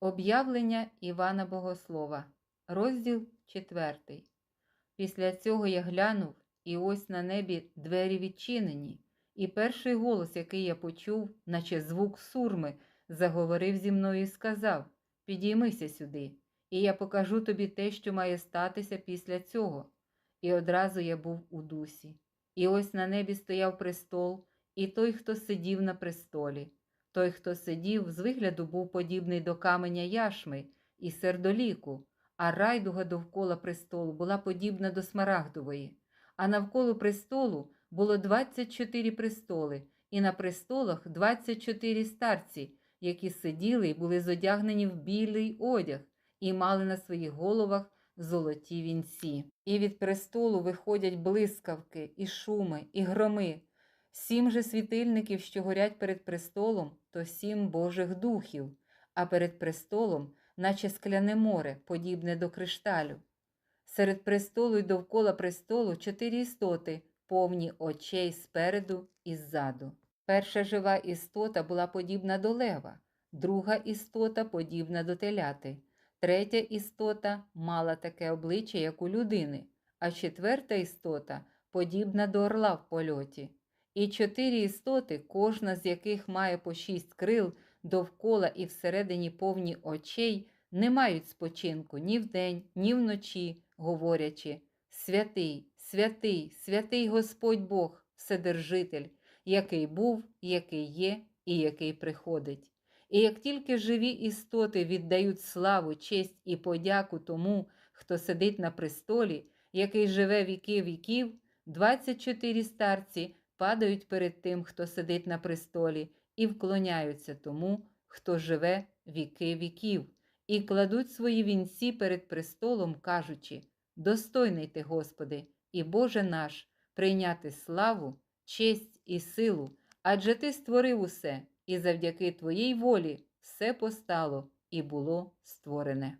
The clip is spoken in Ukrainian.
Об'явлення Івана Богослова, розділ 4. Після цього я глянув, і ось на небі двері відчинені, і перший голос, який я почув, наче звук сурми, заговорив зі мною і сказав: Підіймися сюди, і я покажу тобі те, що має статися після цього. І одразу я був у дусі. І ось на небі стояв престол, і той, хто сидів на престолі. Той, хто сидів, з вигляду був подібний до каменя яшми і сердоліку, а райдуга довкола престолу була подібна до смарагдової. А навколо престолу було 24 престоли, і на престолах 24 старці, які сиділи і були зодягнені в білий одяг, і мали на своїх головах золоті вінці. І від престолу виходять блискавки, і шуми, і громи. Сім же світильників, що горять перед престолом, то сім Божих духів, а перед престолом, наче скляне море, подібне до кришталю. Серед престолу й довкола престолу чотири істоти, повні очей спереду і ззаду. Перша жива істота була подібна до лева, друга істота подібна до теляти, третя істота мала таке обличчя, як у людини, а четверта істота подібна до орла в польоті. І чотири істоти, кожна з яких має по шість крил довкола і всередині повні очей, не мають спочинку ні вдень, ні вночі, говорячи Святий, святий, святий Господь Бог, Вседержитель, який був, який є і який приходить. І як тільки живі істоти віддають славу, честь і подяку тому, хто сидить на престолі, який живе віки віків, 24 старці падають перед тим, хто сидить на престолі, і вклоняються тому, хто живе віки віків, і кладуть свої вінці перед престолом, кажучи: Достойний ти, Господи, і Боже наш, прийняти славу, честь і силу, адже Ти створив усе, і завдяки Твоїй волі все постало і було створене.